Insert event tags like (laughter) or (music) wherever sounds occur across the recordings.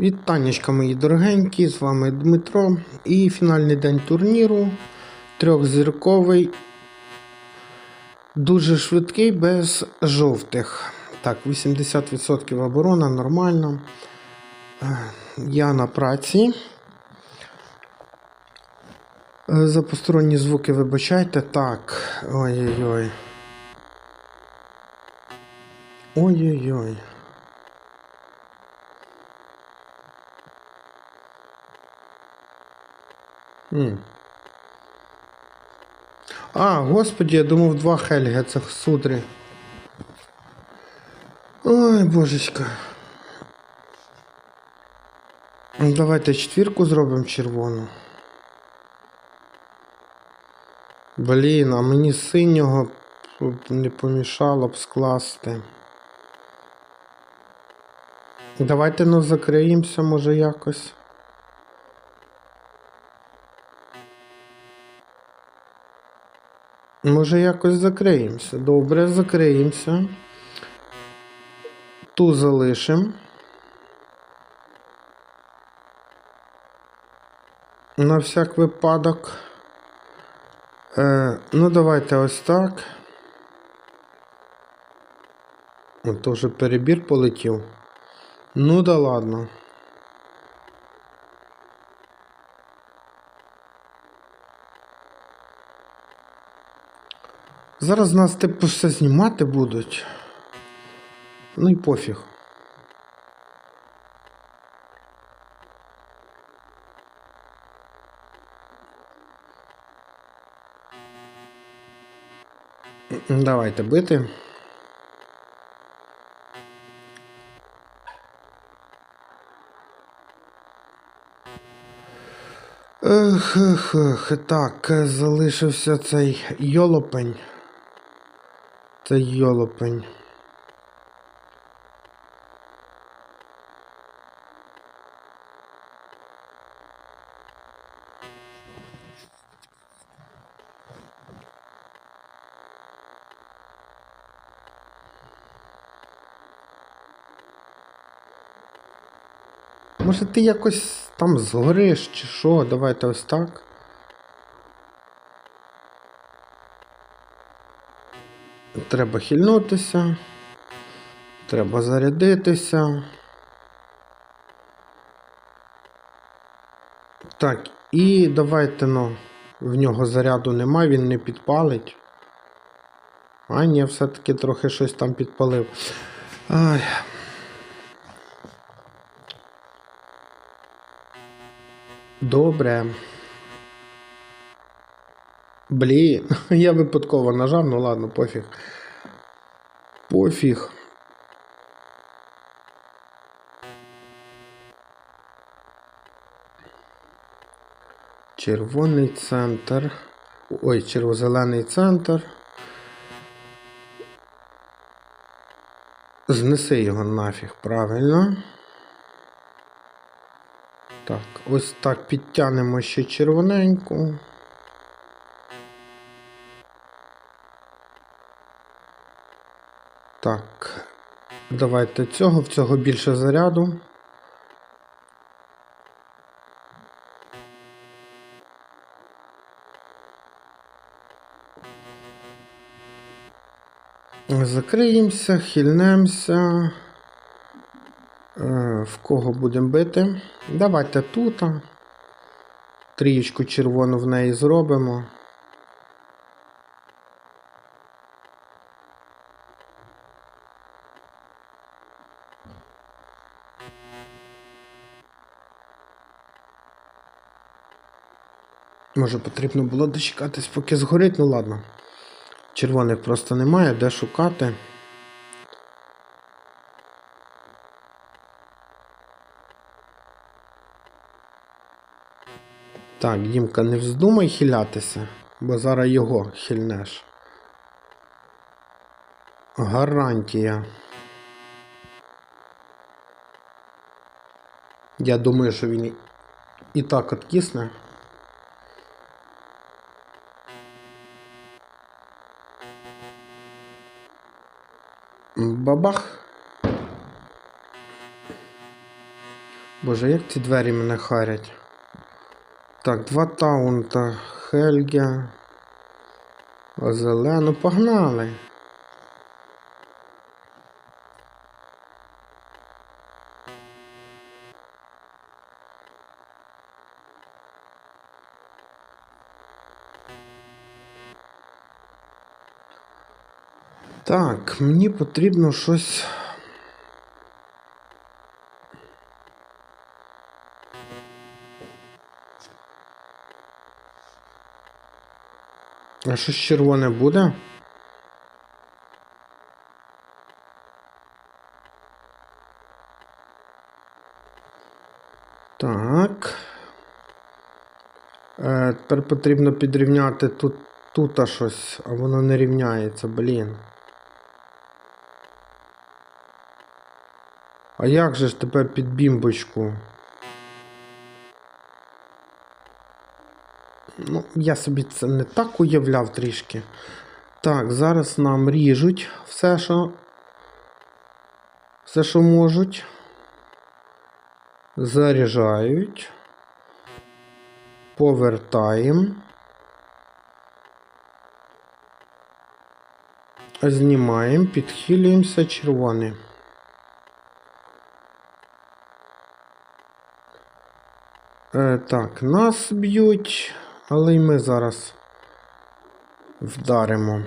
Вітаннячка, мої дорогенькі, з вами Дмитро. І фінальний день турніру. Трьохзірковий. Дуже швидкий, без жовтих. Так, 80% оборона, нормально. Е, Я на праці. Е, За посторонні звуки вибачайте. Так. Ой-ой-ой. Ой-ой-ой. М. А, господі, я думав, два Хельги, це судри. Ой, божечка. Ну, Давайте четвірку зробимо червону. Блін, а мені синього не помішало б скласти. Давайте ну закриємося, може якось. Може, якось закриємося. Добре, закриємося. Ту залишимо. На всяк випадок. Е, ну, давайте ось так. О, То вже перебір полетів. Ну да ладно. Зараз нас типу все знімати будуть. Ну і пофіг. Давайте бити. Ех, ех, ех, так, залишився цей йолопень. Це йолопень. Може ти якось там згориш чи що? Давайте ось так. Треба хильнутися. Треба зарядитися. Так, і давайте, ну, в нього заряду немає, він не підпалить. А, ні, все-таки трохи щось там підпалив. Ай. Добре. Блін, (laughs) я випадково нажав, ну ладно, пофіг. Пофіг. Червоний центр. Ой, червозелений центр. Знеси його нафіг, правильно. Так, ось так підтягнемо ще червоненьку. Так, давайте цього, в цього більше заряду. Закриємося, хильнемося. Е, В кого будемо бити? Давайте тут. Трієчку червону в неї зробимо. Може потрібно було дочекатись, поки згорить, ну ладно. Червоних просто немає, де шукати. Так, Дімка, не вздумай хилятися, бо зараз його хильнеш. Гарантія. Я думаю, що він і- так откисне. Бабах. Боже, як ці двері мене харять. Так, два таунта, Хельге. Зелену, погнали. Так, мені потрібно щось. А щось червоне буде? Так. Е, тепер потрібно підрівняти тут, тут щось, а воно не рівняється, блін. А як же ж тепер під бімбочку? Ну, я собі це не так уявляв трішки. Так, зараз нам ріжуть все, що. Все, що можуть. Заряджають. Повертаємо. Знімаємо, підхилюємося червоний. Е, так, нас б'ють, але й ми зараз вдаримо.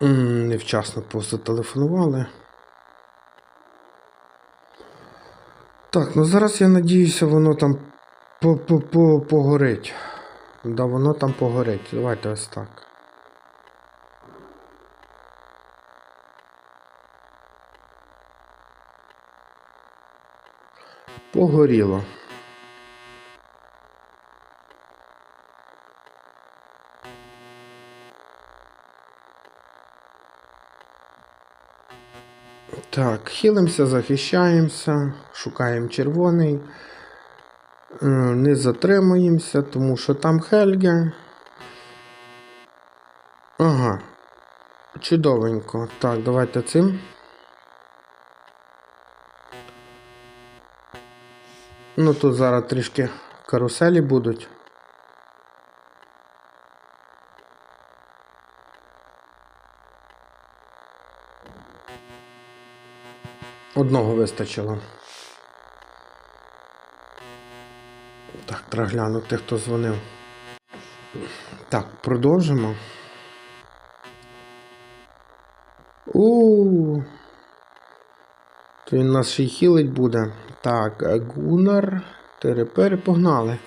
Невчасно просто телефонували. Так, ну зараз я надіюся, воно там по- по- по- погорить. Да, воно там погорить. Давайте ось так. Погоріло. Так, хилимося, захищаємося, шукаємо червоний. Е, Не затримуємося, тому що там Хельге. Ага. Чудовенько. Так, давайте цим. Ну тут зараз трішки каруселі будуть. Одного вистачило. Так, треба глянути, хто дзвонив. Так, продовжимо. У. То він нас ще й хілить буде. Так, Гунар. Терепери погнали.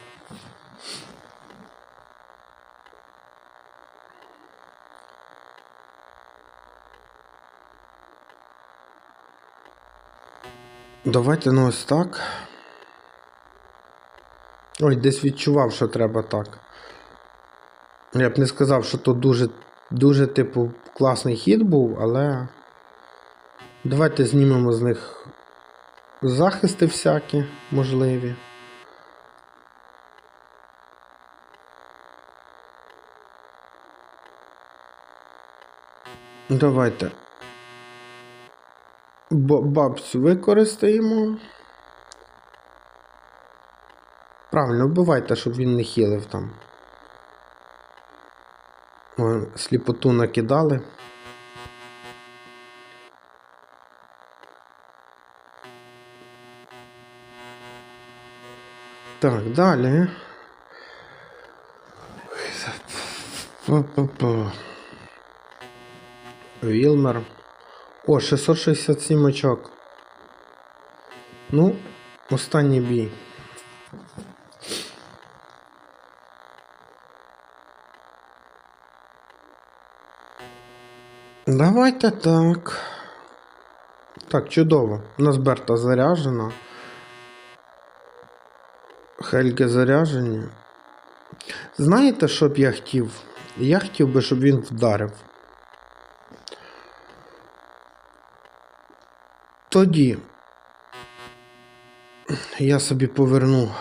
Давайте ну ось так. Ой, десь відчував, що треба так. Я б не сказав, що то дуже, дуже, типу, класний хід був, але. Давайте знімемо з них захисти всякі можливі. Давайте. Б- бабцю використаємо. Правильно, вбивайте, щоб він не хілив там. О, сліпоту накидали. Так, далі. Вілмер. О, 667 очок. Ну, останній бій. Давайте так. Так, чудово. У нас Берта заряджена. Хельги заряжені. Знаєте, що б я хотів? Я хотів би, щоб він вдарив. тоді я собі поверну,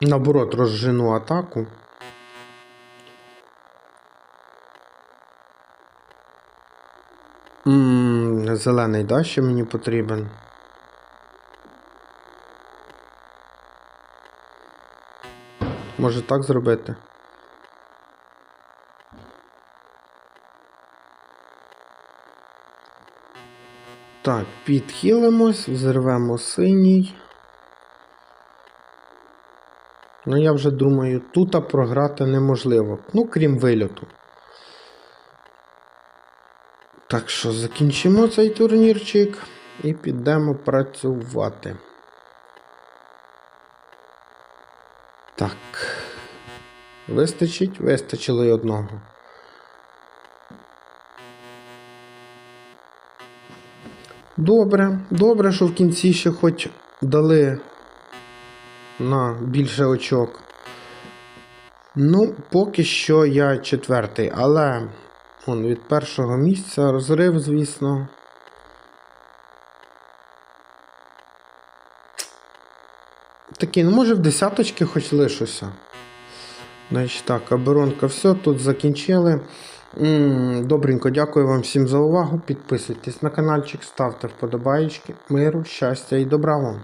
наоборот, розжену атаку. М -м, зелений да, ще мені потрібен. Може так зробити? Так, підхилимось, взірвемо синій. Ну, я вже думаю, тут програти неможливо. Ну, крім вильоту. Так що закінчимо цей турнірчик і підемо працювати. Так. Вистачить? Вистачило й одного. Добре, добре, що в кінці ще хоч дали на більше очок. Ну, поки що я четвертий, але он, від першого місця розрив, звісно. Такий, ну може в десяточки хоч лишуся. Значить так, оборонка, все, тут закінчили. Добренько, дякую вам всім за увагу. Підписуйтесь на каналчик, ставте вподобайки. Миру, щастя і добра вам.